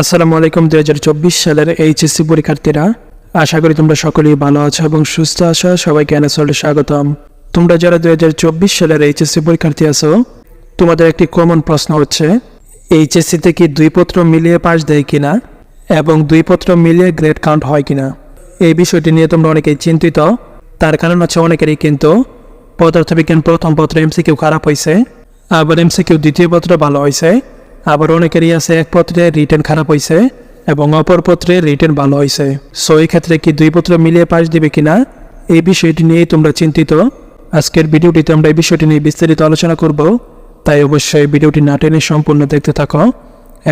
আসসালামু আলাইকুম, দুই হাজার চব্বিশ সালের এইচএসসি পরীক্ষার্থীরা। আশা করি তোমরা সকলেই ভালো আছো এবং সুস্থ আছো। সবাইকে এনএসএলে স্বাগতম। তোমরা যারা দুই হাজার চব্বিশ সালের এইচএসসি পরীক্ষার্থী আছো, তোমাদের একটি কমন প্রশ্ন হচ্ছে এইচএসসিতে কি দুই পত্র মিলিয়ে পাস দেয় কিনা এবং দুই পত্র মিলিয়ে গ্রেড কাউন্ট হয় কিনা? এই বিষয়টি নিয়ে তোমরা অনেকেই চিন্তিত। তার কারণ হচ্ছে অনেকেরই কিন্তু পদার্থবিজ্ঞান প্রথম পত্র এমসি এমসিকিউ খারাপ হয়েছে আবার এমসি এমসিকিউ দ্বিতীয় পত্র ভালো হয়েছে আবার অনেকেরই আছে এক পত্রে রিটার্ন খারাপ হয়েছে এবং অপর পত্রে রিটার্ন ভালো হয়েছে সো এই ক্ষেত্রে কি দুই পত্র মিলিয়ে পাশ দিবে কিনা? এই বিষয়টি নিয়েই তোমরা চিন্তিত। আজকের ভিডিওটিতে আমরা এই বিষয়টি নিয়ে বিস্তারিত আলোচনা করব। তাই অবশ্যই ভিডিওটি না টেনে সম্পূর্ণ দেখতে থাকো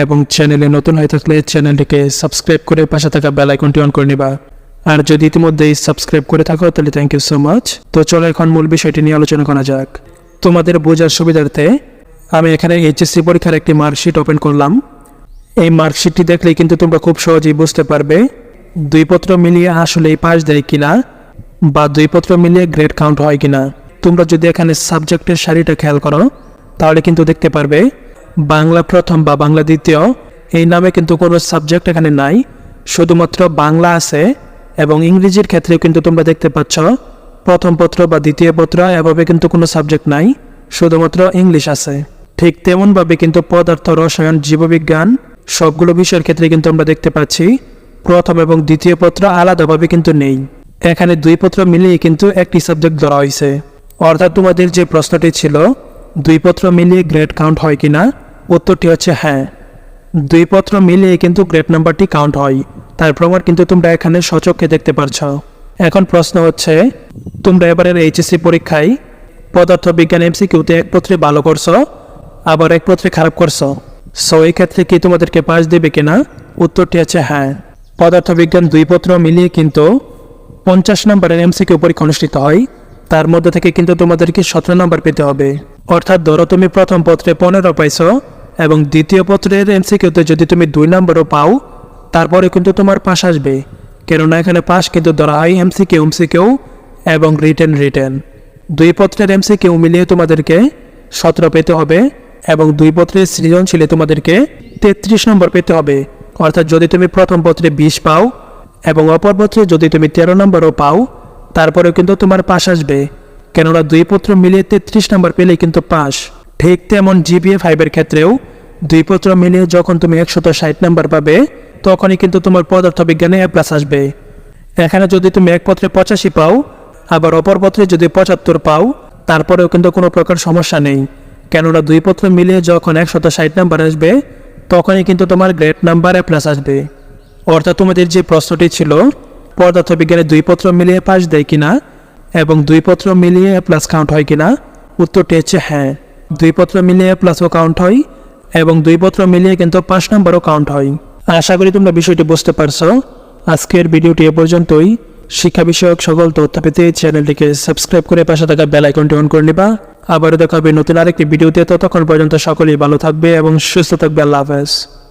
এবং চ্যানেলে নতুন হয়ে থাকলে চ্যানেলটিকে সাবস্ক্রাইব করে পাশে থাকা বেল আইকনটি অন করে নিবা। আর যদি ইতিমধ্যেই সাবস্ক্রাইব করে থাকো, তাহলে থ্যাংক ইউ সো মাচ তো চলো এখন মূল বিষয়টি নিয়ে আলোচনা করা যাক। তোমাদের বোঝার সুবিধার্থে আমি এখানে এইচএসসি পরীক্ষার একটি মার্কশিট ওপেন করলাম। এই মার্কশিটটি দেখলেই কিন্তু তোমরা খুব সহজেই বুঝতে পারবে দুই পত্র মিলিয়ে আসলে পাস দেয় কিনা বা দুই পত্র মিলিয়ে গ্রেড কাউন্ট হয় কিনা। তোমরা যদি এখানে সাবজেক্টের সারিটা খেয়াল করো, তাহলে কিন্তু দেখতে পারবে বাংলা প্রথম বা বাংলা দ্বিতীয় এই নামে কিন্তু কোনো সাবজেক্ট এখানে নাই। শুধুমাত্র বাংলা আছে এবং ইংরেজির ক্ষেত্রেও কিন্তু তোমরা দেখতে পাচ্ছ প্রথম পত্র বা দ্বিতীয় পত্র এভাবে কিন্তু কোনো সাবজেক্ট নাই, শুধুমাত্র ইংলিশ আছে। ঠিক তেমনভাবে কিন্তু পদার্থ, রসায়ন, জীববিজ্ঞান সবগুলো বিষয়ের ক্ষেত্রে কিন্তু আমরা দেখতে পাচ্ছি। প্রথম এবং দ্বিতীয় পত্র আলাদাভাবে কিন্তু নেই। এখানে দুই পত্র মিলিয়ে কিন্তু একটি সাবজেক্ট ধরা হয়েছে। অর্থাৎ তোমাদের যে প্রশ্নটি ছিল, দুই পত্র মিলিয়ে গ্রেড কাউন্ট হয় কিনা? উত্তরটি হচ্ছে হ্যাঁ। দুই পত্র মিলিয়ে কিন্তু গ্রেড নাম্বারটি কাউন্ট হয়। তার প্রমাণ কিন্তু তোমরা এখানে সচক্ষে দেখতে পারছ। এখন প্রশ্ন হচ্ছে, তোমরা এবারের এইচএসসি পরীক্ষায় পদার্থ বিজ্ঞান এমসিকিউতে এক পত্রে ভালো করছ? আবার এক পত্রে খারাপ করছ। সো এই ক্ষেত্রে কি তোমাদেরকে পাশ দেবে কিনা উত্তরটি আছে হ্যাঁ। পদার্থ বিজ্ঞান দুই পত্র মিলিয়ে কিন্তু পঞ্চাশ নম্বরের এমসিকিউ পরীক্ষা অনুষ্ঠিত হয়। তার মধ্যে থেকে কিন্তু তোমাদেরকে সতেরো নম্বর পেতে হবে। অর্থাৎ ধরো তুমি প্রথম পত্রে পনেরো পাইছো এবং দ্বিতীয় পত্রের এমসিকিউতে যদি তুমি দুই নম্বরও পাও, তারপরে কিন্তু তোমার পাশ আসবে। কেননা এখানে পাশ কিন্তু ধরা হয় এমসিকিউ এমসিকিউ এবং রিটেন রিটেন দুই পত্রের এমসিকিউ মিলিয়ে তোমাদেরকে সতেরো পেতে হবে। এবং দুই পত্রের সৃজনশীলে তোমাদেরকে তেত্রিশ নম্বর পেতে হবে। অর্থাৎ যদি তুমি প্রথম পত্রে বিশ পাও এবং অপর পত্রে যদি তুমি তেরো নম্বরও পাও, তারপরেও কিন্তু তোমার পাশ আসবে। কেননা দুই পত্র মিলিয়ে তেত্রিশ নম্বর পেলেই কিন্তু পাস ঠিক তেমন জিপিএ ফাইভের ক্ষেত্রেও দুই পত্র মিলিয়ে যখন তুমি একশত ষাট নম্বর পাবে, তখনই কিন্তু তোমার পদার্থবিজ্ঞানে এ প্লাস আসবে। এখানে যদি তুমি এক পত্রে পঁচাশি পাও, আবার অপর পত্রে যদি পঁচাত্তর পাও, তারপরেও কিন্তু কোনো প্রকার সমস্যা নেই। কেননা দুই পত্র মিলিয়ে যখন একশত ষাট নাম্বার আসবে, তখনই কিন্তু তোমার গ্রেড নাম্বার প্লাস আসবে। অর্থাৎ তোমাদের যে প্রশ্নটি ছিল, পদার্থবিজ্ঞানে দুই পত্র মিলিয়ে পাস দেয় কিনা এবং দুই পত্র মিলিয়ে প্লাস কাউন্ট হয় কিনা, উত্তরটি হচ্ছে হ্যাঁ। দুই পত্র মিলিয়ে প্লাসও কাউন্ট হয় এবং দুই পত্র মিলিয়ে কিন্তু পাঁচ নাম্বারও কাউন্ট হয়। আশা করি তোমরা বিষয়টি বুঝতে পারছ। আজকের ভিডিওটি এ পর্যন্তই। শিক্ষা বিষয়ক সকল তথ্য পেতে চ্যানেলটিকে সাবস্ক্রাইব করে পাশে থাকা বেল আইকনটি অন করে নিবা। আবারও দেখা হবে নতুন আরেকটি ভিডিওতে, ততক্ষণ পর্যন্ত সকলেই ভালো থাকবে এবং সুস্থ থাকবে, আল্লাহ হাফেজ।